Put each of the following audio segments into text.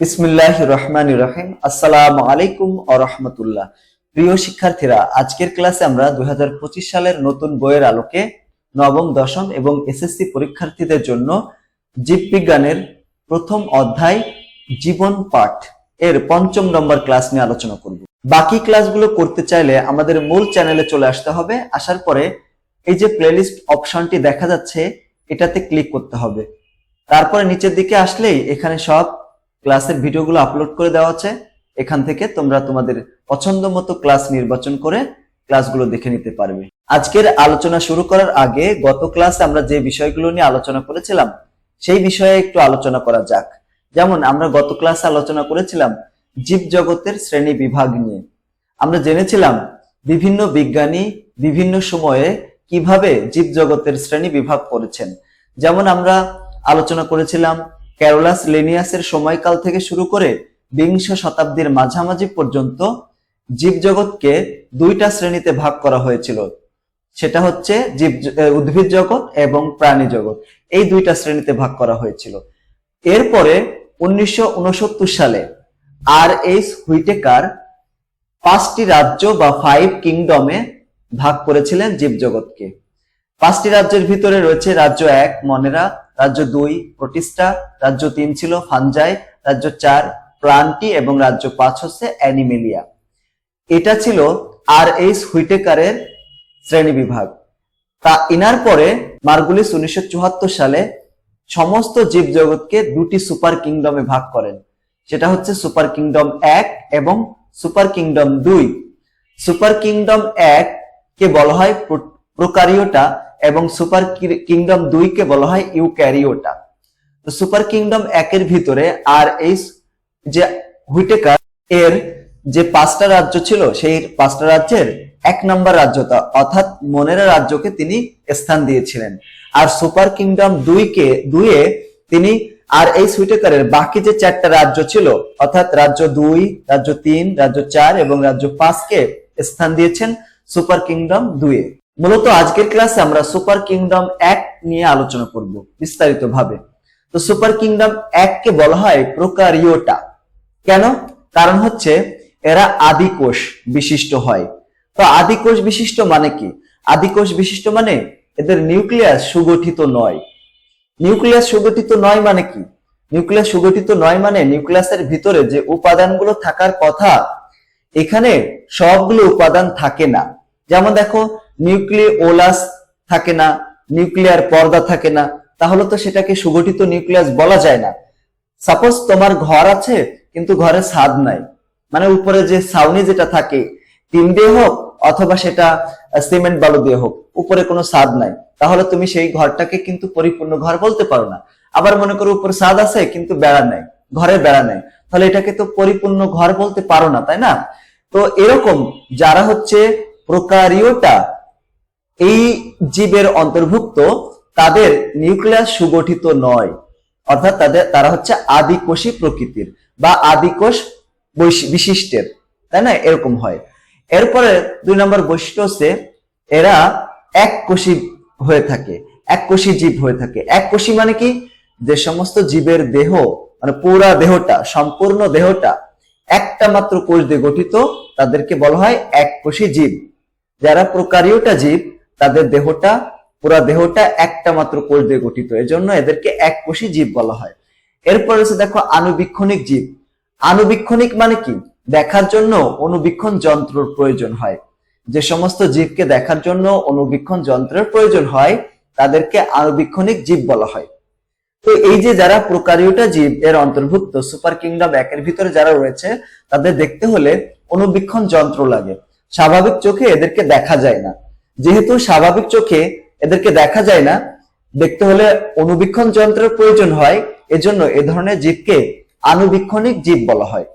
বিসমিল্লাহ রহমান রহিম আসসালামু আলাইকুম ও প্রিয় শিক্ষার্থীরা, আজকের ক্লাসে আমরা দুই হাজার পঁচিশ সালের নতুন বইয়ের আলোকে নবম, দশম এবং এসএসসি পরীক্ষার্থীদের জন্য জীববিজ্ঞানের প্রথম অধ্যায় জীবন পাঠ এর পঞ্চম নম্বর ক্লাস নিয়ে আলোচনা করব। বাকি ক্লাসগুলো করতে চাইলে আমাদের মূল চ্যানেলে চলে আসতে হবে। আসার পরে এই যে প্লেলিস্ট অপশনটি দেখা যাচ্ছে, এটাতে ক্লিক করতে হবে। তারপরে নিচের দিকে আসলেই এখানে সব ক্লাসের ভিডিওগুলো আপলোড করে দেওয়া আছে। এখান থেকে তোমরা তোমাদের পছন্দ মতো ক্লাস নির্বাচন করে ক্লাসগুলো দেখে নিতে পারবে। আজকের আলোচনা শুরু করার আগে গত ক্লাসে আমরা যে বিষয়গুলো নিয়ে আলোচনা করেছিলাম, সেই বিষয়ে একটু আলোচনা করা যাক। যেমন আমরা গত ক্লাসে আলোচনা করেছিলাম জীব জগতের শ্রেণি বিভাগ নিয়ে। আমরা জেনেছিলাম বিভিন্ন বিজ্ঞানী বিভিন্ন সময়ে কীভাবে জীব জগতের শ্রেণি বিভাগ করেছেন। যেমন আমরা আলোচনা করেছিলাম ক্যারোলাস লেনিয়াসের সময়কাল থেকে শুরু করে বিংশ শতাব্দীর মাঝামাঝি পর্যন্ত জীবজগৎকে দুইটা শ্রেণীতে ভাগ করা হয়েছিল। সেটা হচ্ছে জীব উদ্ভিদ জগৎ এবং প্রাণী জগৎ। এই দুইটা শ্রেণীতে ভাগ করা হয়েছিল। এরপরে উনিশশো উনসত্তর সালে আর এইচ হুইটেকার পাঁচটি রাজ্য বা ফাইভ কিংডমে ভাগ করেছিলেন জীবজগৎকে। পাঁচটি রাজ্যের ভিতরে রয়েছে রাজ্য এক, মনেরা রাজ্য দুই প্রতিষ্ঠা, রাজ্য তিন ছিল ফানজাই, রাজ্য চার প্লান্টি এবং রাজ্য পাঁচ হচ্ছে অ্যানিমেলিয়া। এটা ছিল আর এইচ হুইটেকারের শ্রেণি বিভাগ। তা ইনার পরে মার্গুলিস উনিশশো সালে সমস্ত জীবজগৎকে দুটি সুপার কিংডমে ভাগ করেন। সেটা হচ্ছে সুপার কিংডম এক এবং সুপার কিংডম দুই। সুপার কিংডম এক কে বলা হয় প্রোকারিওটা এবং সুপার কিংডম দুই কে বলা হয় ইউক্যারিওটা। তো সুপার কিংডম একের ভিতরে আর এই যে হুইটেকার, এর যে পাঁচটা রাজ্য ছিল, সেই পাঁচটা রাজ্যের এক নম্বর রাজ্যটা অর্থাৎ মনেরা রাজ্যকে তিনি স্থান দিয়েছিলেন। আর সুপার কিংডম দুইকে, দুইয়ে তিনি আর এই সুইটেকারের বাকি যে চারটা রাজ্য ছিল, অর্থাৎ রাজ্য দুই, রাজ্য তিন, রাজ্য চার এবং রাজ্য পাঁচকে স্থান দিয়েছেন সুপার কিংডম দুইয়ে। মূলত আজকের ক্লাসে আমরা সুপার কিংডম এক নিয়ে আলোচনা করব বিস্তারিত ভাবে তো সুপার কিংডম এককে বলা হয় প্রোকারিওটা। কেন? কারণ হচ্ছে এরা আদিকোষ বিশিষ্ট হয়। তো আদিকোষ বিশিষ্ট মানে কি? আদিকোষ বিশিষ্ট মানে এদের নিউক্লিয়াস সুগঠিত নয়। নিউক্লিয়াস সুগঠিত নয় মানে কি? নিউক্লিয়াস সুগঠিত নয় মানে নিউক্লিয়াসের ভিতরে যে উপাদানগুলো থাকার কথা, এখানে সবগুলো উপাদান থাকে না। যেমন দেখো নিউক্লিওলাস থাকে না, নিউক্লিয়ার পর্দা থাকে না, তাহলে তো সেটাকে সুগঠিত নিউক্লিয়াস বলা যায় না। সাপোজ তোমার ঘর আছে, কিন্তু ঘরে ছাদ নাই। মানে উপরে যে ছাউনি যেটা থাকে, টিন দিয়ে হোক, অথবা সেটা সিমেন্ট বালু দিয়ে হোক, উপরে কোনো ছাদ নাই। তাহলে তুমি সেই ঘরটাকে কিন্তু পরিপূর্ণ ঘর বলতে পারো না। আবার মনে করো উপরে ছাদ আছে, কিন্তু বেড়া নাই, ঘরে বেড়া নাই। তাহলে এটাকে তো পরিপূর্ণ ঘর বলতে পারো না, তাই না? তো এরকম যারা হচ্ছে প্রকারিওটা এই জীবের অন্তর্ভুক্ত তাদের নিউক্লিয়াস সুগঠিত নয়। অর্থাৎ তাদের, তারা হচ্ছে আদিকোষী প্রকৃতির বা আদিকোষ বিশিষ্টের। তাই না? এরকম হয়। এরপরে দুই নম্বর বৈশিষ্ট্য হচ্ছে এরা এক কোষী হয়ে থাকে এক কোষী জীব হয়ে থাকে। এক কোষী মানে কি? যে সমস্ত জীবের দেহ মানে পুরা দেহটা, সম্পূর্ণ দেহটা, একটা মাত্র কোষ দিয়ে গঠিত, তাদেরকে বলা হয় এক কোষী জীব। যারা প্রকারিওটা জীব তাদের দেহটা, পুরা দেহটা একটা মাত্র কোষ দিয়ে গঠিত। এজন্য এদেরকে এক কোষী জীব বলা হয়। এরপর হচ্ছে দেখো আনুবীক্ষণিক জীব। আনুবীক্ষণিক মানে কি? দেখার জন্য অনুবীক্ষণ যন্ত্রের প্রয়োজন হয়। যে সমস্ত জীবকে দেখার জন্য অনুবীক্ষণ যন্ত্রের প্রয়োজন হয়, তাদেরকে আনুবীক্ষণিক জীব বলা হয়। তো এই যে যারা প্রকারিওটা জীব, এর অন্তর্ভুক্ত, সুপার কিংডম একের ভিতরে যারা রয়েছে, তাদের দেখতে হলে অনুবীক্ষণ যন্ত্র লাগে। স্বাভাবিক চোখে এদেরকে দেখা যায় না। যেহেতু স্বাভাবিক চোখে এদেরকে দেখা যায় না, দেখতে হলে অনুবীক্ষণ যন্ত্রের প্রয়োজন হয়, এজন্য এ ধরনের জীবকে আনুবীক্ষণিক জীব বলা হয়।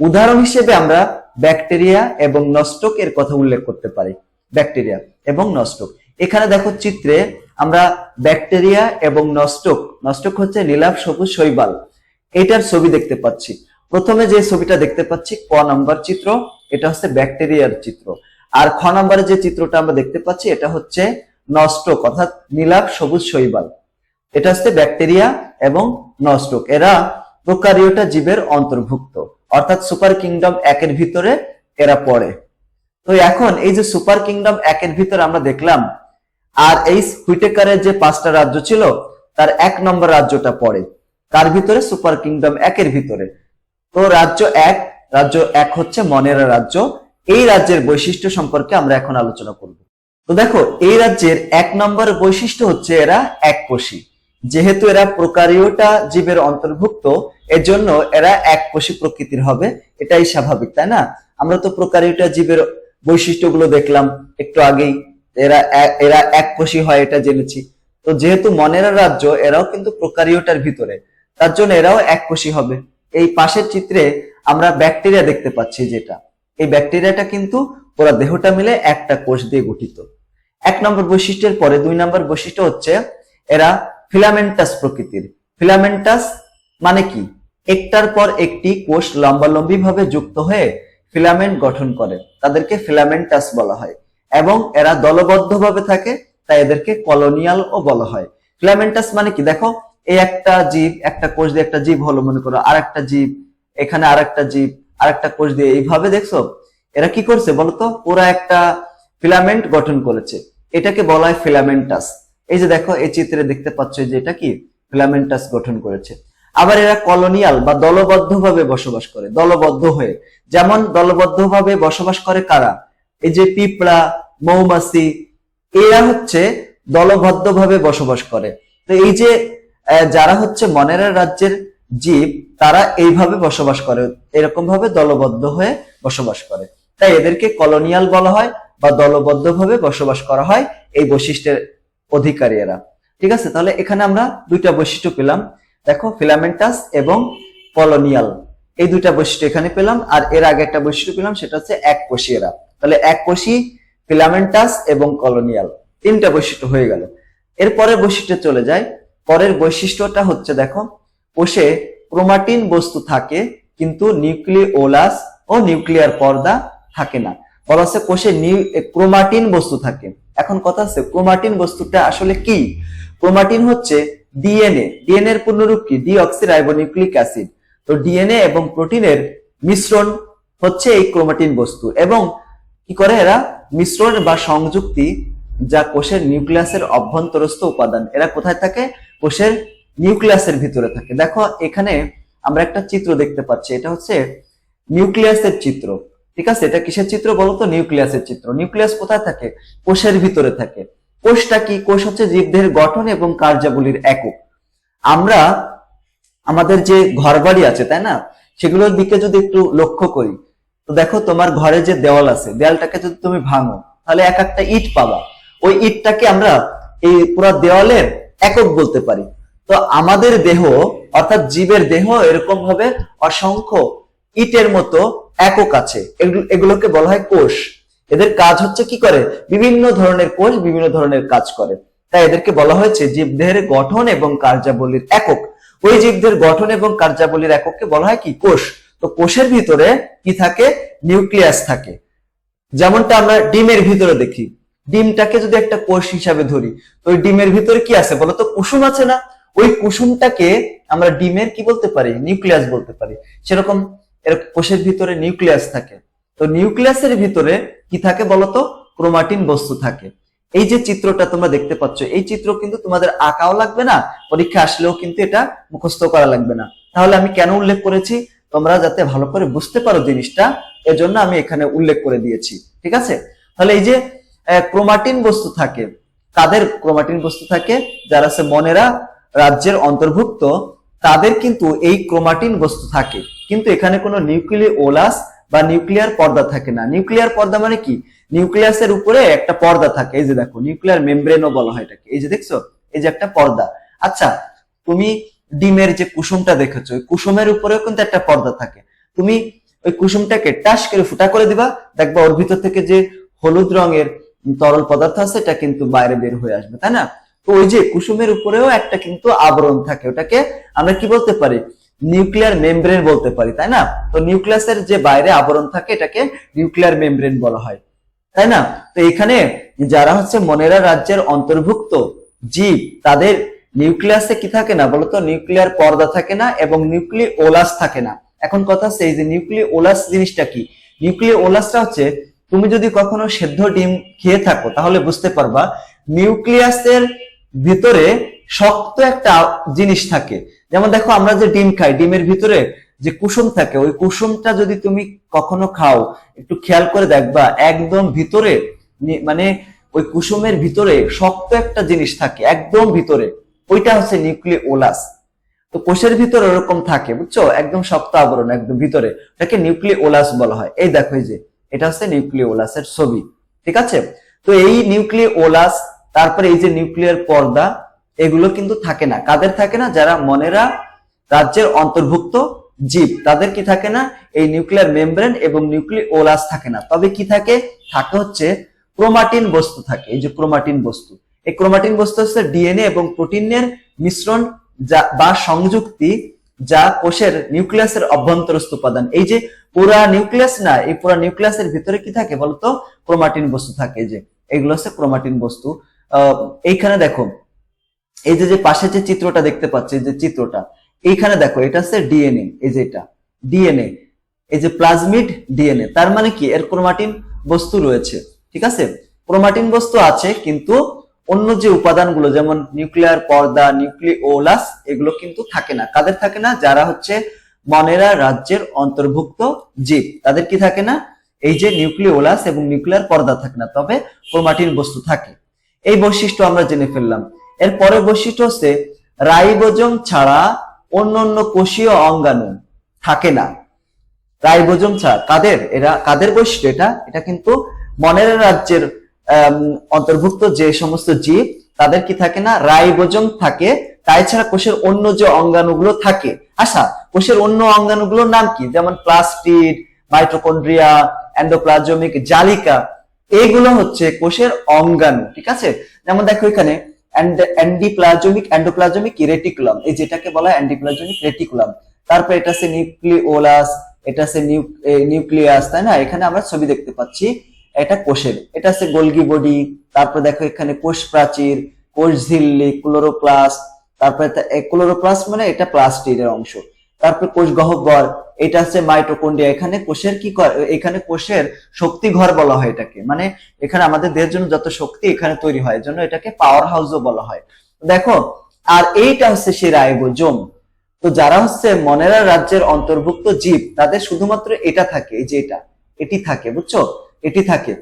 উদাহরণ হিসেবে আমরা ব্যাকটেরিয়া এবং নষ্টক এর কথা উল্লেখ করতে পারি। ব্যাকটেরিয়া এবং নষ্টক এখানে দেখো চিত্রে আমরা ব্যাকটেরিয়া এবং নষ্টক নষ্টক হচ্ছে নীলাভ সবুজ শৈবাল। এটার ছবি দেখতে পাচ্ছি। প্রথমে যে ছবিটা দেখতে পাচ্ছি, ক নম্বর চিত্র, এটা হচ্ছে ব্যাকটেরিয়ার চিত্র। আর খ নম্বরে যে চিত্রটা আমরা দেখতে পাচ্ছি, এটা হচ্ছে নষ্টক, অর্থাৎ নীলাভ সবুজ শৈবাল। এটা হচ্ছে ব্যাকটেরিয়া এবং নষ্টক। এরা প্রোকারিওটা জীবের অন্তর্ভুক্ত, অর্থাৎ সুপার কিংডম একের ভিতরে এরা পড়ে। তো এখন এই যে সুপার কিংডম একের ভিতরে আমরা দেখলাম, আর এই হুইটেকারের যে পাঁচটা রাজ্য ছিল, তার এক নম্বর রাজ্যটা পড়ে। কার ভিতরে? সুপার কিংডম একের ভিতরে। তো রাজ্য এক রাজ্য এক হচ্ছে মনেরা রাজ্য এই রাজ্যের বৈশিষ্ট্য সম্পর্কে আমরা এখন আলোচনা করব। তো দেখো, এই রাজ্যের এক নম্বর বৈশিষ্ট্য হচ্ছে এরা এককোষী। যেহেতু এরা প্রকারিওটা জীবের অন্তর্ভুক্ত, এজন্য এরা এককোষী প্রকৃতির হবে। এটাই স্বাভাবিক, তাই না? আমরা তো প্রকারিওটা জীবের বৈশিষ্ট্যগুলো দেখলাম একটু আগেই। এরা এরা এককোষী হয় এটা জেনেছি। তো যেহেতু মনেরা রাজ্য, এরাও কিন্তু প্রকারিওটার ভিতরে। তার জন্য এরাও এককোষী হবে। এই পাশের চিত্রে আমরা ব্যাকটেরিয়া দেখতে পাচ্ছি যেটা। এই ব্যাকটেরিয়াটা কিন্তু পুরো দেহটা মিলে একটা কোষ দিয়ে গঠিত। এক নম্বর বৈশিষ্ট্যের পরে দুই নম্বর বৈশিষ্ট্য হচ্ছে এরা ফিলামেন্টাস প্রকৃতির। ফিলামেন্টাস মানে কি? একটার পর একটি কোষ লম্বালম্বি ভাবে যুক্ত হয়ে ফিলামেন্ট গঠন করে, তাদেরকে ফিলামেন্টাস বলা হয়। এবং এরা দলবদ্ধভাবে থাকে, তাই এদেরকে কলোনিয়াল ও বলা হয়। ফিলামেন্টাস মানে কি? দেখো, এই একটা জীব, একটা কোষ দিয়ে একটা জীব হলো, মনে করো আর একটা জীব, এখানে আর একটা জীব আর একটা কোষ দিয়ে। এইভাবে দেখছ? এরা কি করছে বলতো? ওরা একটা ফিলামেন্ট গঠন করেছে। এটাকে বলা হয় ফিলামেন্টাস। এই যে দেখো, এই চিত্রে দেখতে পাচ্ছ যে এটা কি? ফিলামেন্টাস গঠন করেছে। আবার এরা কলোনিয়াল বা দলবদ্ধভাবে বসবাস করে, দলবদ্ধ হয়ে। যেমন দলবদ্ধভাবে বসবাস করে কারা? এই যে পিঁপড়া, মৌমাছি, এরা হচ্ছে দলবদ্ধভাবে বসবাস করে। তো এই যে যারা হচ্ছে মনেরা রাজ্যের জীব, তারা এইভাবে বসবাস করে এরকম ভাবে দলবদ্ধ হয়ে বসবাস করে। তাই এদেরকে কলোনিয়াল বলা হয় বা দলবদ্ধভাবে বসবাস করা হয় এই বৈশিষ্ট্যের অধিকারী এরা। ঠিক আছে? তাহলে এখানে আমরা দুইটা বৈশিষ্ট্য পেলাম। দেখো ফিলামেন্টাস এবং কলোনিয়াল এই দুইটা বৈশিষ্ট্য এখানে পেলাম, আর এর আগে একটা বৈশিষ্ট্য পেলাম, সেটা হচ্ছে এক কোষী এরা। তাহলে এক কোষী ফিলামেন্টাস এবং কলোনিয়াল তিনটা বৈশিষ্ট্য হয়ে গেল। এরপরের বৈশিষ্ট্যে চলে যায় পরের বৈশিষ্ট্যটা হচ্ছে, দেখো কোষে ক্রোমাটিন বস্তু থাকে, কিন্তু নিউক্লিওলাস ও নিউক্লিয়ার পর্দা থাকে না। বলা হচ্ছে কোষে ক্রোমাটিন বস্তু থাকে। এখন কথা হচ্ছে, ক্রোমাটিন বস্তুটা আসলে কি? ক্রোমাটিন হচ্ছে ডিএনএ। ডিএনএ এর পূর্ণরূপ কি? Deoxyribonucleic acid. তো ডিএনএ এবং প্রোটিনের মিশ্রণ হচ্ছে এই ক্রোমাটিন বস্তু। এবং কি করে এরা? মিশ্রণ বা সংযুক্তি যা কোষের নিউক্লিয়াসের অভ্যন্তরস্থ উপাদান। এরা কোথায় থাকে? কোষের নিউক্লিয়াসের ভিতরে থাকে। দেখো, এখানে আমরা একটা চিত্র দেখতে পাচ্ছি। এটা হচ্ছে নিউক্লিয়াসের চিত্র। ঠিক আছে? এটা কিসের চিত্র বলতো? নিউক্লিয়াসের চিত্র। নিউক্লিয়াস কোথায় থাকে? কোষের ভিতরে থাকে। কোষটা কি? কোষ হচ্ছে জীবদেহের গঠন এবং কার্যাবলীর একক। আমরা আমাদের যে ঘরবাড়ি আছে, তাই না? সেগুলোর দিকে যদি একটু লক্ষ্য করি, তো দেখো তোমার ঘরে যে দেওয়াল আছে, দেওয়ালটাকে যদি তুমি ভাঙো, তাহলে এক একটা ইট পাবা। ওই ইটটাকে আমরা এই পুরো দেওয়ালের একক বলতে পারি। তো আমাদের দেহ, অর্থাৎ জীবের দেহ এরকম ভাবে অসংখ্য ইটের মতো একক আছে। এগুলোকে বলা হয় কোষ। এদের কাজ হচ্ছে কি করে? বিভিন্ন ধরনের কোষ বিভিন্ন ধরনের কাজ করে। তাই এদেরকে বলা হয়েছে জীবদেহের গঠন এবং কার্যাবলীর একক। ওই জীবদের গঠন এবং কার্যাবলীর একককে বলা হয় কি? কোষ। তো কোষের ভিতরে কি থাকে? নিউক্লিয়াস থাকে। যেমনটা আমরা ডিমের ভিতরে দেখি। ডিমটাকে যদি একটা কোষ হিসাবে ধরি, তো ওই ডিমের ভিতরে কি আছে বলতো? কুসুম আছে না? ওই কুসুমটাকে আমরা ডিমের কি বলতে পারি? নিউক্লিয়াস বলতে পারি। সেরকম এর কোষের ভিতরে নিউক্লিয়াস থাকে। তো নিউক্লিয়াসের ভিতরে কি থাকে বলতো? ক্রোমাটিন বস্তু থাকে। এই যে চিত্রটা তোমরা দেখতে পাচ্ছ, এই চিত্র কিন্তু তোমাদের আঁকাও লাগবে না, পরীক্ষা আসলেও কিন্তু এটা মুখস্থ করা লাগবে না। তাহলে আমি কেন উল্লেখ করেছি? তোমরা যাতে ভালো করে বুঝতে পারো জিনিসটা, এজন্য আমি এখানে উল্লেখ করে দিয়েছি। ঠিক আছে? তাহলে এই যে ক্রোমাটিন বস্তু থাকে। কাদের ক্রোমাটিন বস্তু থাকে? যারা আছে মনেরা রাজ্যের অন্তর্ভুক্ত, তাদের কিন্তু এই ক্রোমাটিন বস্তু থাকে। কিন্তু এখানে কোনো নিউক্লিওলাস বা নিউক্লিয়ার পর্দা থাকে না। নিউক্লিয়ার পর্দা মানে কি? নিউক্লিয়াসের উপরে একটা পর্দা থাকে। এই যে দেখো, নিউক্লিয়ার মেমব্রেনও বলা হয় এটাকে। এই যে দেখছ, এই যে একটা পর্দা। আচ্ছা তুমি ডিমের যে কুসুমটা দেখেছ কুসুমের উপরেও কিন্তু একটা পর্দা থাকে। তুমি ওই কুসুমটাকে টাস করে ফুটা করে দিবা। দেখবা ওর ভিতর থেকে যে হলুদ রঙের তরল পদার্থ আছে, এটা কিন্তু বাইরে বের হয়ে আসবে, তাই না? তো ওই যে কুসুমের উপরেও একটা কিন্তু আবরণ থাকে, ওটাকে আমরা কি বলতে পারি? নিউক্লিয়ার মেমব্রেন বলতে পারি, তাই না? তো নিউক্লিয়াসের যে বাইরে আবরণ থাকে, এটাকে নিউক্লিয়ার মেমব্রেন বলা হয়, তাই না? তো এখানে যারা হচ্ছে মনেরা রাজ্যের অন্তর্ভুক্ত জীব, তাদের নিউক্লিয়াসে কি থাকে না বলতো? নিউক্লিয়ার পর্দা থাকে না এবং নিউক্লিওলাস থাকে না। এখন কথা এই যে নিউক্লিওলাস জিনিসটা কি? নিউক্লিওলাসটা হচ্ছে তুমি যদি কখনো সেদ্ধ ডিম খেয়ে থাকো, তাহলে বুঝতে পারবা, নিউক্লিয়াসের ভিতরে শক্ত একটা জিনিস থাকে। যেমন দেখো, আমরা যে ডিম খাই, ডিমের ভিতরে যে কুসুম থাকে, ওই কুসুমটা যদি তুমি কখনো খাও, একটু খেয়াল করে দেখবা, একদম ভিতরে মানে ওই কুসুমের ভিতরে শক্ত একটা জিনিস থাকে, একদম ভিতরে। ওইটা হচ্ছে নিউক্লিওলাস। তো কোষের ভিতরে ওরকম থাকে, বুঝছ? একদম শক্ত আবরণ, একদম ভিতরে। ওটাকে নিউক্লিওলাস বলা হয়। এই দেখো যে, এটা হচ্ছে নিউক্লিওলাসের ছবি। ঠিক আছে? তো এই নিউক্লিওলাস তারপরে এই যে নিউক্লিয়ার পর্দা, এগুলো কিন্তু থাকে না। কাদের থাকে না? যারা মনেরা রাজ্যের অন্তর্ভুক্ত জীব, তাদের কি থাকে না? এই নিউক্লিয়ার মেমব্রেন এবং নিউক্লিওলাস থাকে না। তবে কি থাকে? থাকে হচ্ছে ক্রোমাটিন বস্তু থাকে। এই যে ক্রোমাটিন বস্তু। এই ক্রোমাটিন বস্তু হচ্ছে ডিএনএ এবং প্রোটিনের মিশ্রণ যা, বা সংযুক্তি যা কোষের নিউক্লিয়াসের অভ্যন্তরস্থ উপাদান। এই যে পুরা নিউক্লিয়াস না, এই পুরা নিউক্লিয়াসের ভিতরে কি থাকে বলতো? ক্রোমাটিন বস্তু থাকে যে। এগুলো হচ্ছে ক্রোমাটিন বস্তু। এইখানে দেখো, এই যে যে পাশে যে চিত্রটা দেখতে পাচ্ছি যে চিত্রটা, এইখানে দেখো, এটা হচ্ছে ডিএনএ, এই যে এটা, ডিএনএ, এই যে প্লাজমিড ডিএনএ, তার মানে কি? এর ক্রোমাটিন বস্তু রয়েছে, ঠিক আছে? ক্রোমাটিন বস্তু আছে, কিন্তু অন্য যে উপাদানগুলো, যেমন নিউক্লিয়ার পর্দা, নিউক্লিওলাস, এগুলো কিন্তু থাকে না। কাদের থাকে না? যারা হচ্ছে মনেরা রাজ্যের অন্তর্ভুক্ত জীব। তাদের কি থাকে না? এই যে নিউক্লিওলাস এবং নিউক্লিয়ার পর্দা থাকে না, তবে ক্রোমাটিন বস্তু থাকে। এই বৈশিষ্ট্য আমরা জেনে ফেললাম। এর পরের বৈশিষ্ট্য হচ্ছে, রাইবোজম ছাড়া অন্য অন্য কোষীয় অঙ্গাণু থাকে না। রাইবোজম ছাড়া কাদের? এরা কাদের বৈশিষ্ট্য এটা? এটা কিন্তু মনের রাজ্যের অন্তর্ভুক্ত যে সমস্ত জীব, তাদের কি থাকে না? রাইবোজম থাকে। তাই ছাড়া কোষের অন্য যে অঙ্গাণুগুলো থাকে। আচ্ছা কোষের অন্য অঙ্গাণুগুলোর নাম কি? যেমন প্লাস্টিড, মাইটোকন্ড্রিয়া এন্ডোপ্লাজমিক জালিকা। এইগুলো হচ্ছে কোষের অঙ্গাণু, ঠিক আছে? যেমন দেখো এখানে অ্যান্ডিপ্লাজমিক এন্ডোপ্লাজমিক রেটিকুলাম এই যেটাকে বলা হয় অ্যান্ডিপ্লাজমিক রেটিকুলাম। তারপর এটা আছে নিউক্লিওলাস, এটা আছে নিউক্লিয়াস, তাই না? এখানে আমরা ছবি দেখতে পাচ্ছি এটা কোষের। এটা আছে গোলগি বডি, তারপর দেখো এখানে কোষ প্রাচীর, কোষ ঝিল্লি, ক্লোরোপ্লাস্ট, তারপরে ক্লোরোপ্লাস্ট মানে এটা প্লাস্টিকের অংশ। তারপর কোষ গহ্বর এটা হচ্ছে মাইটোকন্ড্রিয়া এখানে কোষের কি এখানে কোষের শক্তি ঘর বলা হয় এটাকে। মানে এখানে আমাদের দেহের জন্য যত শক্তি এখানে তৈরি হয়, এজন্য এটাকে পাওয়ার হাউসও বলা হয়। দেখো, আর এইটা হচ্ছে সে রাইবোজোম। তো যারা হচ্ছে মনেরা রাজ্যের অন্তর্ভুক্ত জীব, তাদের শুধুমাত্র এটা থাকে, এই যে এটা, এটি থাকে, বুঝছ? এটি থাকে।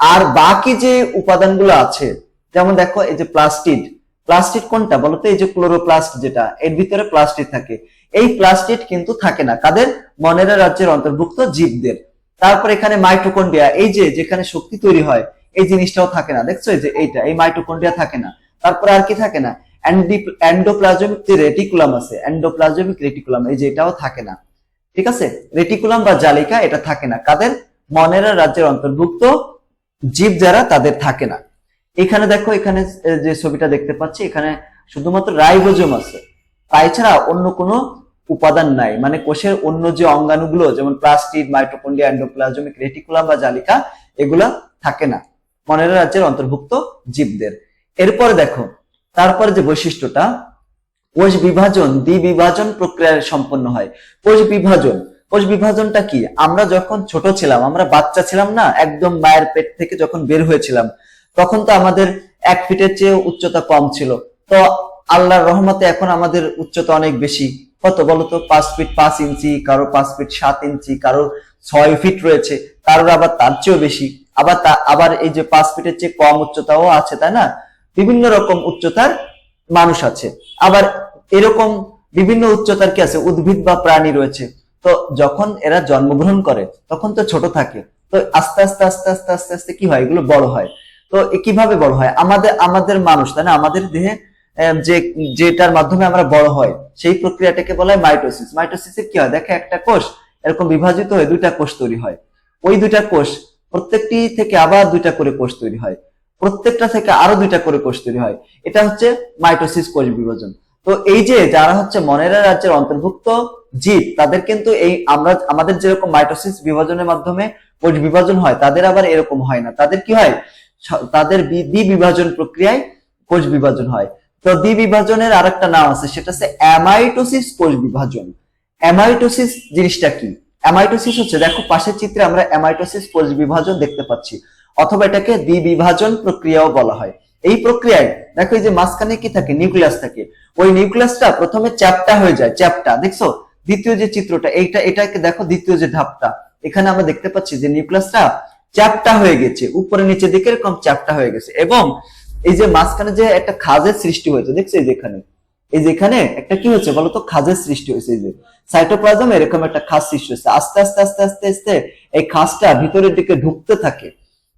আর বাকি যে উপাদানগুলো আছে, যেমন দেখো, এই যে প্লাস্টিড। প্লাস্টিড কোনটা? বলতো এই যে ক্লোরোপ্লাস্ট যেটা, এর ভিতরে প্লাস্টিড থাকে। এই প্লাস্টিড কিন্তু থাকে না। কাদের? মনেরা রাজ্যের অন্তর্ভুক্ত জীবদের। তারপর এখানে মাইটোকন্ড্রিয়া এই যে যেখানে শক্তি তৈরি হয়, এই জিনিসটাও থাকে না। দেখছ? যে এইটা, এই মাইটোকন্ড্রিয়া থাকে না। তারপরে আর কি থাকে না? এন্ডোপ্লাজমিক যে রেটিকুলাম আছে। এন্ডোপ্লাজমিক রেটিকুলাম এই যে এটাও থাকে না। ঠিক আছে? রেটিকুলাম বা জালিকা, এটা থাকে না। কাদের? মনেরা রাজ্যের অন্তর্ভুক্ত জীব যারা, তাদের থাকে না। এখানে দেখো, এখানে যে ছবিটা দেখতে পাচ্ছি, এখানে শুধুমাত্র রাইবোজোম আছে। তাই ছাড়া অন্য কোনো উপাদান নাই। মানে কোষের অন্য যে অঙ্গাণুগুলো, যেমন প্লাস্টিড, মাইটোকন্ড্রিয়া এন্ডোপ্লাজমিক রেটিকুলাম বা জালিকা, এগুলা থাকে না। মনের রাজ্যের অন্তর্ভুক্ত জীবদের। এরপর দেখো, তারপরে যে বৈশিষ্ট্যটা, কোষ বিভাজন, দ্বিবিভাজন প্রক্রিয়ায় সম্পন্ন হয়। কোষ বিভাজন, কোষ বিভাজনটা কি? আমরা যখন ছোট ছিলাম, আমরা বাচ্চা ছিলাম না, একদম মায়ের পেট থেকে যখন বের হয়েছিলাম, তখন তো আমাদের এক ফিটের চেয়ে উচ্চতা কম ছিল। তো আল্লাহর রহমতে এখন আমাদের উচ্চতা অনেক বেশি। কত বলতো? পাঁচ ফিট পাঁচ ইঞ্চি, কারও পাঁচ ফিট সাত ইঞ্চি, কারও ছয় ফিট রয়েছে। কারোর আবার তার চেয়েও বেশি। আবার তা, আবার এই যে পাঁচ ফিটের চেয়ে কম উচ্চতাও আছে, তাই না? বিভিন্ন রকম উচ্চতার মানুষ আছে। আবার এরকম বিভিন্ন উচ্চতার কি আছে? উদ্ভিদ বা প্রাণী রয়েছে। তো যখন এরা জন্মগ্রহণ করে, তখন তো ছোট থাকে। তো আস্তে আস্তে আস্তে আস্তে আস্তে আস্তে কি হয়? এগুলো বড় হয়। তো কীভাবে বড় হয়? আমাদের আমাদের মানুষ, তাই না? আমাদের দেহে যে, যেটার মাধ্যমে আমরা বড় হয়, সেই প্রক্রিয়াটাকে বলা হয় মাইটোসিস। মাইটোসিসে কি হয়? দেখে, একটা কোষ এরকম বিভাজিত হয়ে দুইটা কোষ তৈরি হয়। ওই দুইটা কোষ প্রত্যেকটি থেকে আবার দুইটা করে কোষ তৈরি হয়। প্রত্যেকটা থেকে আরও দুইটা করে কোষ তৈরি হয়। এটা হচ্ছে মাইটোসিস কোষ বিভাজন। তো এই যে, যারা হচ্ছে মনেরা রাজ্যের অন্তর্ভুক্ত জীব, তাদের কিন্তু এই আমরা, আমাদের যেরকম মাইটোসিস বিভাজনের মাধ্যমে কোষ বিভাজন হয়, তাদের আবার এরকম হয় না। তাদের কি হয়? তাদের বি- দ্বিবিভাজন প্রক্রিয়ায় কোষ বিভাজন হয়। তো দ্বিবিভাজনের আরেকটা নাম আছে, সেটা হচ্ছে অ্যামাইটোসিস কোষ বিভাজন। অ্যামাইটোসিস জিনিসটা কি? অ্যামাইটোসিস হচ্ছে, দেখো পাশের চিত্রে আমরা অ্যামাইটোসিস কোষ বিভাজন দেখতে পাচ্ছি, অথবা এটাকে প্রক্রিয়াও বলা হয়। এই প্রক্রিয়ায়, দেখো এই যে মাঝখানে কি থাকে? নিউক্লিয়াস থাকে। ওই নিউক্লিয়াসটা প্রথমে চ্যাপ্টা হয়ে যায়, চ্যাপ্টা, দেখছ? দ্বিতীয় যে চিত্রটা, এইটা, এটাকে দেখো দ্বিতীয় যে ধাপটা। এখানে আমরা দেখতে পাচ্ছি যে নিউক্লিয়াসটা চ্যাপ্টা হয়ে গেছে, উপরে নিচের দিকে এরকম চ্যাপ্টা হয়ে গেছে। এবং এই যে মাঝখানে যে একটা খাজের সৃষ্টি হয়েছে, দেখছ এই যে এই যে এখানে একটা কি হচ্ছে বলতো? খাজের সৃষ্টি হয়েছে এই যে। সাইটোপ্লাজম এরকম একটা খাস সৃষ্টি হয়েছে। আস্তে আস্তে আস্তে আস্তে আস্তে এই খাসটা ভিতরের দিকে ঢুকতে থাকে।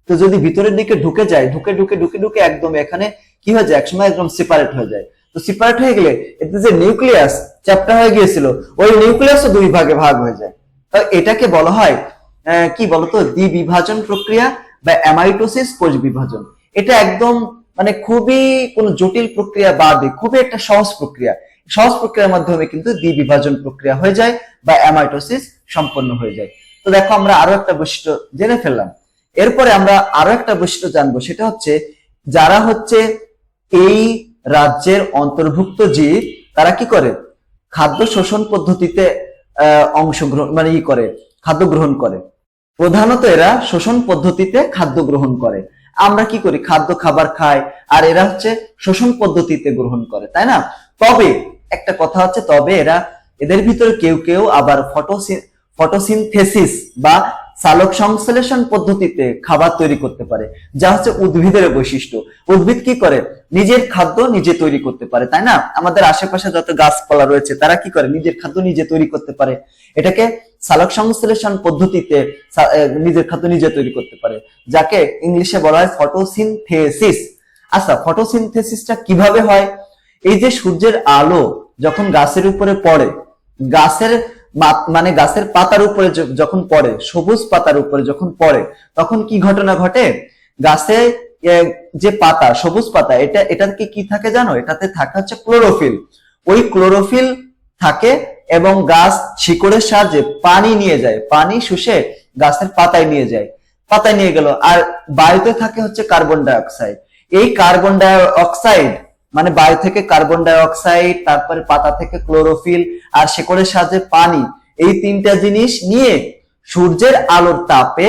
তো যদি ভিতরের দিকে ঢুকে যায়, ঢুকে ঢুকে ঢুকে ঢুকে একদম এখানে কি হয়ে যায়? একসময় একদম সেপারেট হয়ে যায়। তো সেপারেট হয়ে গেলে এতে যে নিউক্লিয়াস চ্যাপ্টার হয়ে গিয়েছিল, ওই নিউক্লিয়াসও দুই ভাগে ভাগ হয়ে যায়। তো এটাকে বলা হয় কি বলতো? দ্বিবিভাজন প্রক্রিয়া বা অ্যামাইটোসিস কোষ বিভাজন এটা একদম মানে খুবই কোন জটিল প্রক্রিয়া বাদে খুবই একটা সহজ প্রক্রিয়া। সহজ প্রক্রিয়ার মাধ্যমে কিন্তু দ্বিবিভাজন প্রক্রিয়া হয়ে যায় বা অ্যামাইটোসিস সম্পন্ন হয়ে যায়। তো দেখো আমরা আরও একটা বৈশিষ্ট্য জেনে ফেললাম। এরপরে আমরা আরও একটা বৈশিষ্ট্য জানব, সেটা হচ্ছে যারা হচ্ছে এই রাজ্যের অন্তর্ভুক্ত জীব, তারা কি করে? খাদ্য শোষণ পদ্ধতিতে অংশগ্রহণ মানে ই করে, খাদ্য গ্রহণ করে। প্রধানত এরা শোষণ পদ্ধতিতে খাদ্য গ্রহণ করে। আমরা কি করি? খাদ্য, খাবার খাই। আর এরা হচ্ছে শোষণ পদ্ধতিতে গ্রহণ করে, তাই না? তবে, একটা কথা হচ্ছে, তবে এরা এদের ভিতরে কেউ কেউ আবার ফটোসিন ফটোসিনথেসিস বা সালোক সংশ্লেষণ পদ্ধতিতে খাবার তৈরি করতে পারে, যা হচ্ছে উদ্ভিদের বৈশিষ্ট্য। উদ্ভিদ কি করে? নিজের খাদ্য নিজে তৈরি করতে পারে, তাই না? আমাদের আশেপাশে যত গাছপালা রয়েছে, তারা কি করে? নিজের খাদ্য নিজে তৈরি করতে পারে। এটাকে সালোক সংশ্লেষণ পদ্ধতিতে নিজের খাদ্য নিজে তৈরি করতে পারে, যাকে ইংলিশে বলা হয় ফটোসিনথেসিস। আচ্ছা ফটোসিনথেসিসটা কীভাবে হয়? এই যে সূর্যের আলো যখন গাছের উপরে পড়ে, গাছের মানে গাছের পাতার উপরে যখন পড়ে, সবুজ পাতার উপরে যখন পড়ে, তখন কি ঘটনা ঘটে? গাছে যে পাতা, সবুজ পাতা, এটা এটাতে কি থাকে জানো? এটাতে থাকে হচ্ছে ক্লোরোফিল। ওই ক্লোরোফিল থাকে এবং গাছ শিকড়ের সাহায্যে পানি নিয়ে যায়। পানি শুষে গাছের পাতায় নিয়ে যায়। পাতায় নিয়ে গেল। আর বায়ুতে থাকে হচ্ছে কার্বন ডাই অক্সাইড এই কার্বন ডাই অক্সাইড মানে বায়ু থেকে কার্বন ডাই অক্সাইড তারপরে পাতা থেকে ক্লোরোফিল আর শেকড়ের সাহায্যে পানি। এই তিনটা জিনিস নিয়ে সূর্যের আলোর তাপে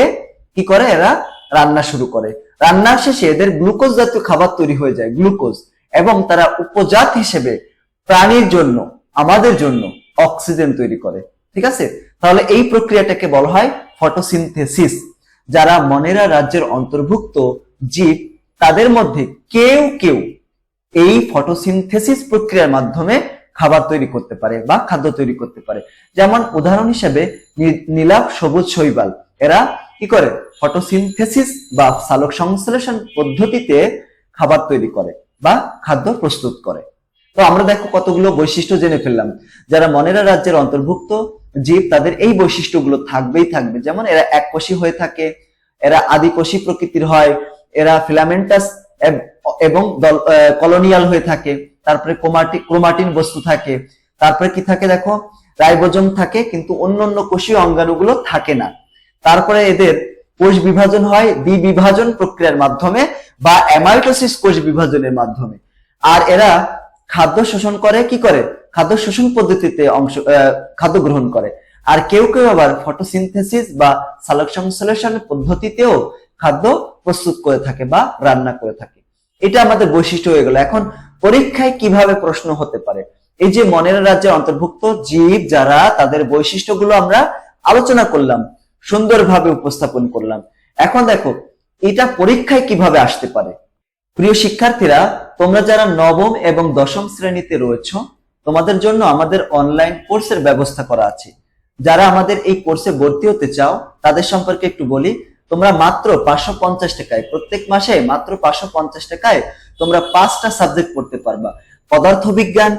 কি করে এরা রান্না শুরু করে। রান্নার শেষে এদের গ্লুকোজ জাতীয় খাবার তৈরি হয়ে যায় গ্লুকোজ এবং তারা উপজাত হিসেবে প্রাণীর জন্য, আমাদের জন্য অক্সিজেন তৈরি করে। ঠিক আছে? তাহলে এই প্রক্রিয়াটাকে বলা হয় ফটোসিনথেসিস যারা মনেরা রাজ্যের অন্তর্ভুক্ত জীব, তাদের মধ্যে কেউ কেউ এই ফটোসিনথেসিস প্রক্রিয়ার মাধ্যমে খাবার তৈরি করতে পারে বা খাদ্য তৈরি করতে পারে। যেমন উদাহরণ হিসেবে নীলাভ সবুজ শৈবাল, এরা কি করে? ফটোসিনথেসিস বা সালোক সংশ্লেষণ পদ্ধতিতে খাবার তৈরি করে বা খাদ্য প্রস্তুত করে। তো আমরা দেখো কতগুলো বৈশিষ্ট্য জেনে ফেললাম। যারা মনেরা রাজ্যের অন্তর্ভুক্ত জীব, তাদের এই বৈশিষ্ট্যগুলো থাকবেই থাকবে। যেমন এরা এককোষী হয়ে থাকে, এরা আদিকোষী প্রকৃতির হয়, এরা ফিলামেন্টাস এব- কলোনিয়াল হয়ে থাকে, তারপরে ক্রোমাটি, ক্রোমাটিন বস্তু থাকে, তারপরে কি থাকে দেখো? রাইবোজোম থাকে, কিন্তু অন্য অন্য কোষীয় অঙ্গাণুগুলো থাকে না। তারপরে এদের কোষ বিভাজন হয় দ্বিবিভাজন প্রক্রিয়ার মাধ্যমে বা অ্যামাইটোসিস কোষ বিভাজনের মাধ্যমে। আর এরা খাদ্য শোষণ করে, কি করে? খাদ্য শোষণ পদ্ধতিতে অংশ খাদ্য গ্রহণ করে। আর কেউ কেউ আবার ফটোসিনথেসিস বা সালোক সংশ্লেষণ পদ্ধতিতেও খাদ্য প্রস্তুত করে থাকে বা রান্না করে থাকে। এটা আমাদের বৈশিষ্ট্য হয়ে গেল। এখন পরীক্ষায় কীভাবে প্রশ্ন হতে পারে? এই যে মনের রাজ্যে অন্তর্ভুক্ত জীব যারা, তাদের বৈশিষ্ট্যগুলো আমরা আলোচনা করলাম, সুন্দরভাবে উপস্থাপন করলাম। এখন দেখো, এটা পরীক্ষায় কীভাবে আসতে পারে? প্রিয় শিক্ষার্থীরা, তোমরা যারা নবম এবং দশম শ্রেণীতে রয়েছো, তোমাদের জন্য আমাদের অনলাইন কোর্সের ব্যবস্থা করা আছে। যারা আমাদের এই কোর্সে ভর্তি হতে চাও, তাদের সম্পর্কে একটু বলি। তোমরা মাত্র পাঁচশো পঞ্চাশ টাকায়, প্রত্যেক মাসে মাত্র পাঁচশো পঞ্চাশ টাকায় তোমরা পাঁচটা সাবজেক্ট পড়তে পারবা। পদার্থ বিজ্ঞান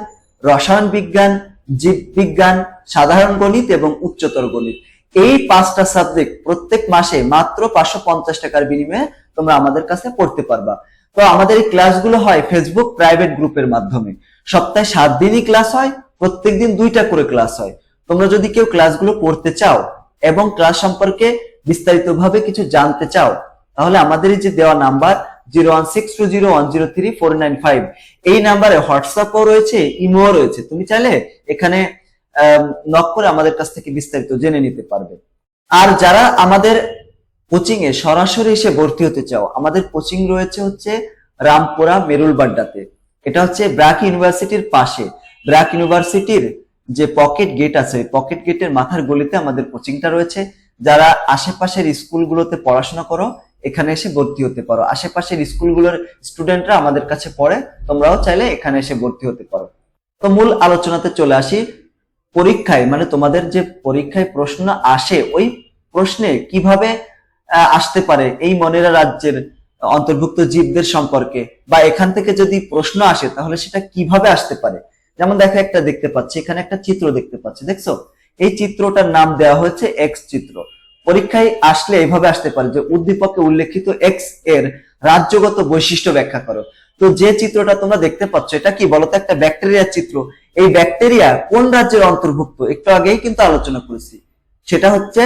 রসায়ন বিজ্ঞান, জীব বিজ্ঞান, সাধারণ গণিত এবং উচ্চতর গণিত। এই পাঁচটা সাবজেক্ট প্রত্যেক মাসে মাত্র পাঁচশো পঞ্চাশ টাকার বিনিময়ে তোমরা আমাদের কাছে পড়তে পারবা। তো আমাদের এই ক্লাসগুলো হয় ফেসবুক প্রাইভেট গ্রুপের মাধ্যমে। সপ্তাহে সাত দিনই ক্লাস হয়, প্রত্যেকদিন দুইটা করে ক্লাস হয়। তোমরা যদি কেউ ক্লাসগুলো পড়তে চাও এবং ক্লাস সম্পর্কে বিস্তারিতভাবে কিছু জানতে চাও, তাহলে আমাদের যে দেওয়া number zero one six two zero one zero three four nine five, এই নাম্বারে হোয়াটসঅ্যাপও রয়েছে, ইমোও রয়েছে। তুমি চাইলে এখানে নক করে আমাদের কাছ থেকে বিস্তারিত জেনে নিতে পারবে। আর যারা আমাদের কোচিং এ সরাসরি এসে ভর্তি হতে চাও, আমাদের কোচিং রয়েছে হচ্ছে রামপুরা মেরুলবাড্ডাতে। এটা হচ্ছে ব্র্যাক ইউনিভার্সিটির পাশে। ব্র্যাক ইউনিভার্সিটির যে পকেট গেট আছে পকেট গেটের মাথার গলিতে আমাদের কোচিংটা রয়েছে। যারা আশেপাশের স্কুলগুলোতে পড়াশোনা করো, এখানে এসে ভর্তি হতে পারো। আশেপাশের স্কুলগুলোর স্টুডেন্টরা আমাদের কাছে পড়ে, তোমরাও চাইলে এখানে এসে ভর্তি হতে পারো। তো মূল আলোচনাতে চলে আসি। পরীক্ষায় মানে তোমাদের যে পরীক্ষায় প্রশ্ন আসে, ওই প্রশ্নে কীভাবে আসতে পারে এই মনেরা রাজ্যের অন্তর্ভুক্ত জীবদের সম্পর্কে? বা এখান থেকে যদি প্রশ্ন আসে, তাহলে সেটা কীভাবে আসতে পারে? যেমন দেখো একটা দেখতে পাচ্ছি, এখানে একটা চিত্র দেখতে পাচ্ছি, দেখছ? এই চিত্রটার নাম দেওয়া হয়েছে এক্স চিত্র। পরীক্ষায় আসলে এইভাবে আসতে পারে যে উদ্দীপকে উল্লেখিত এক্সের রাজ্যগত বৈশিষ্ট্য ব্যাখ্যা করো। তো যে চিত্রটা তোমরা দেখতে পাচ্ছ, এটা কি বলতো একটা ব্যাকটেরিয়ার চিত্র? এই ব্যাকটেরিয়া কোন রাজ্যের অন্তর্ভুক্ত? একটু আগেই কিন্তু আলোচনা করেছি। সেটা হচ্ছে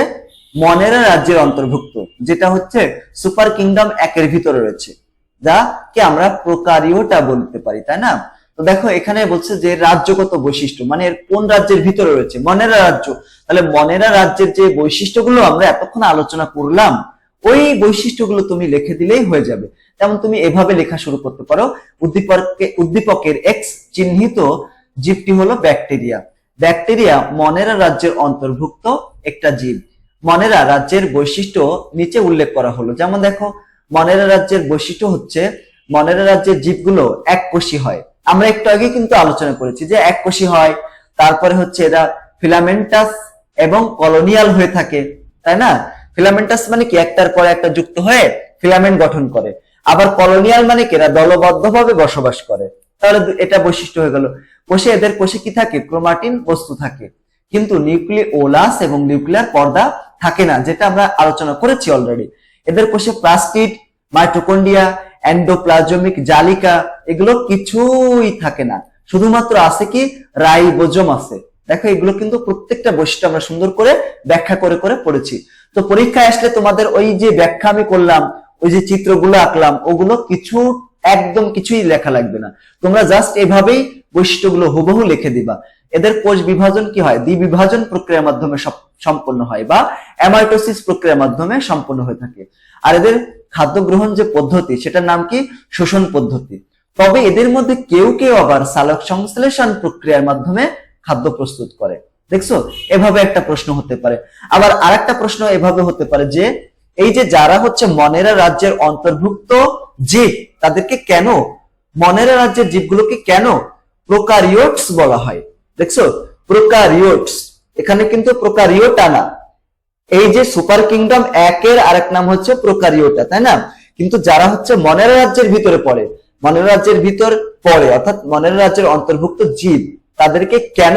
মনেরা রাজ্যের অন্তর্ভুক্ত, যেটা হচ্ছে সুপার কিংডম একের ভিতরে রয়েছে, যা কি আমরা প্রকারিওটা বলতে পারি, তাই না? তো দেখো, এখানে বলছে যে রাজ্যগত বৈশিষ্ট্য মানে এর কোন রাজ্যের ভিতরে রয়েছে? মনেরা রাজ্য। তাহলে মনেরা রাজ্যের যে বৈশিষ্ট্যগুলো আমরা এতক্ষণ আলোচনা করলাম, ওই বৈশিষ্ট্যগুলো তুমি লিখে দিলেই হয়ে যাবে। যেমন তুমি এভাবে লেখা শুরু করতে পারো উদ্দীপকে উদ্দীপকের এক্স চিহ্নিত জীবটি হলো ব্যাকটেরিয়া। ব্যাকটেরিয়া মনেরা রাজ্যের অন্তর্ভুক্ত একটা জীব। মনেরা রাজ্যের বৈশিষ্ট্য নিচে উল্লেখ করা হলো। যেমন দেখো, মনেরা রাজ্যের বৈশিষ্ট্য হচ্ছে, মনেরা রাজ্যের জীবগুলো এককোষী হয়। আমরা একটু আগে কিন্তু আলোচনা করেছি যে এককোষী হয়, তারপরে হচ্ছে এরা ফিলামেন্টাস এবং কলোনিয়াল হয়ে থাকে, তাই না? ফিলামেন্টাস মানে কি? একটার পরে একটা যুক্ত হয়ে ফিলামেন্ট গঠন করে। আবার কলোনিয়াল মানে কি? এরা দলবদ্ধভাবে বসবাস করে। তাহলে এটা বৈশিষ্ট্য হয়ে গেল। কোষে এদের কোষে কি থাকে? ক্রোমাটিন বস্তু থাকে। কিন্তু নিউক্লিওলাস এবং নিউক্লিয়ার পর্দা থাকে না, যেটা আমরা আলোচনা করেছি অলরেডি এদের কোষে প্লাস্টিড মাইটোকন্ডিয়া এন্ডোপ্লাজমিক জালিকা, এগুলো কিছুই থাকে না। শুধুমাত্র আছে কি, রাইবোজোম আছে। দেখো, এগুলো কিন্তু প্রত্যেকটা বৈশিষ্ট্য আমরা সুন্দর করে ব্যাখ্যা করে করে পড়েছি। তো পরীক্ষায় আসলে তোমাদের ওই যে ব্যাখ্যা আমি করলাম, ওই যে চিত্রগুলো আঁকলাম, ওগুলো কিছু, একদম কিছুই লেখা লাগবে না। তোমরা জাস্ট এভাবেই বৈশিষ্ট্যগুলো হুবহু লিখে দিবা। এদের কোষ বিভাজন কি হয়? দ্বিবিভাজন প্রক্রিয়ার মাধ্যমে সম- সম্পন্ন হয় বা অ্যামাইটোসিস প্রক্রিয়ার মাধ্যমে সম্পন্ন হয়ে থাকে। আর এদের খাদ্য গ্রহণ যে পদ্ধতি, সেটার নাম কি? শোষণ পদ্ধতি। তবে এদের মধ্যে কেউ কেউ আবার সালোক সংশ্লেষণ প্রক্রিয়ার মাধ্যমে খাদ্য প্রস্তুত করে। দেখছ? এভাবে একটা প্রশ্ন হতে পারে। আবার আরেকটা প্রশ্ন এভাবে হতে পারে যে, এই যে যারা হচ্ছে মনেরা রাজ্যের অন্তর্ভুক্ত জীব, তাদেরকে কেন? মনেরা রাজ্যের জীবগুলোকে কেন প্রোকারিওটস বলা হয়? দেখছ? প্রোকারিওটস। এখানে কিন্তু প্রোকারিওটা না এই যে সুপার কিংডম একের আরেক নাম হচ্ছে প্রোকারিওটা, তাই না? কিন্তু যারা হচ্ছে মনের রাজ্যের ভিতরে পড়ে, মনের রাজ্যের ভিতর পড়ে, অর্থাৎ মনের রাজ্যের অন্তর্ভুক্ত জীব, তাদেরকে কেন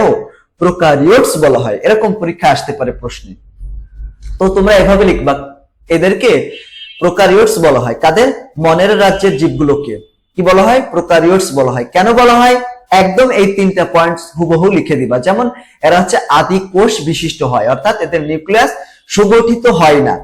প্রোকারিওটস বলা হয়? এরকম পরীক্ষা আসতে পারে প্রশ্নে। তো তোমরা এভাবে লিখবা, এদেরকে প্রোকারিওটস বলা হয়। কাদের? মনের রাজ্যের জীবগুলোকে। কি বলা হয়? প্রোকারিওটস বলা হয়। কেন বলা হয়? একদম এই তিনটা পয়েন্টস হুবহু লিখে দিবা। যেমন, এরা হচ্ছে আদি কোষ বিশিষ্ট হয়, অর্থাৎ এদের নিউক্লিয়াস সুগঠিত হয় না।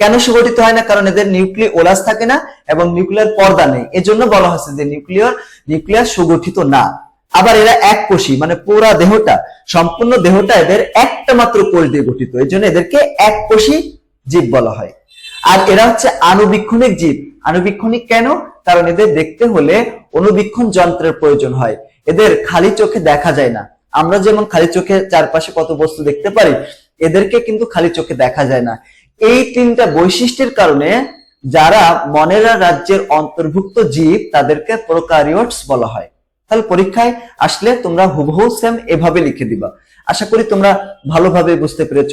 কেন সুগঠিত হয় না? কারণ এদের নিউক্লিওলাস থাকে না এবং নিউক্লিয়ার পর্দা নেই। এজন্য বলা হয়েছে যে নিউক্লিয়ার নিউক্লিয়াস সুগঠিত না। আবার এরা এক কোষী মানে পুরা দেহটা, সম্পূর্ণ দেহটা এদের একটা মাত্র কোষ দিয়ে গঠিত। এই জন্য এদেরকে এক কোষী জীব বলা হয়। আর এরা হচ্ছে আনুবীক্ষণিক জীব। আনুবীক্ষণিক কেন? কারণ এদের দেখতে হলে অনুবীক্ষণ যন্ত্রের প্রয়োজন হয়। এদের খালি চোখে দেখা যায় না। আমরা যেমন খালি চোখে চারপাশে কত বস্তু দেখতে পারি এদেরকে কিন্তু খালি চোখে দেখা যায় না। এই তিনটা বৈশিষ্ট্যের কারণে যারা মনেরা রাজ্যের অন্তর্ভুক্ত জীব, তাদেরকে প্রোকারিওটস বলা হয়। তাহলে পরীক্ষায় আসলে তোমরা হুবহু সেম এভাবে লিখে দিবা। আশা করি তোমরা ভালোভাবে বুঝতে পেরেছ।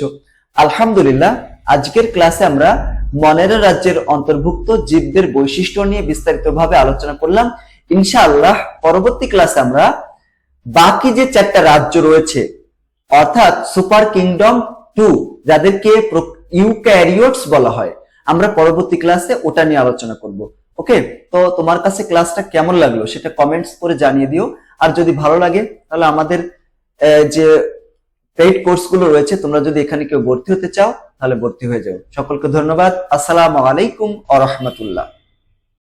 আলহামদুলিল্লাহ, আজকের ক্লাসে আমরা মনেরা রাজ্যের অন্তর্ভুক্ত জীবদের বৈশিষ্ট্য নিয়ে বিস্তারিতভাবে আলোচনা করলাম। ইনশাআল্লাহ, পরবর্তী ক্লাসে আমরা বাকি যে চারটা রাজ্য রয়েছে অর্থাৎ সুপার কিংডম টু, যাদেরকে ইউক্যারিওটস বলা হয়। আমরা পরবর্তী ক্লাসে ওটা নিয়ে আলোচনা করব। ওকে? তো তোমার কাছে ক্লাসটা কেমন লাগল সেটা কমেন্টস করে জানিয়ে দিও। আর যদি ভালো লাগে, তাহলে আমাদের যে পেইড কোর্সগুলো রয়েছে, তোমরা যদি এখানে কেউ ভর্তি হতে চাও, তাহলে ভর্তি হয়ে যাও। সকলকে ধন্যবাদ। আসসালামু আলাইকুম আ রহমতুল্লাহ।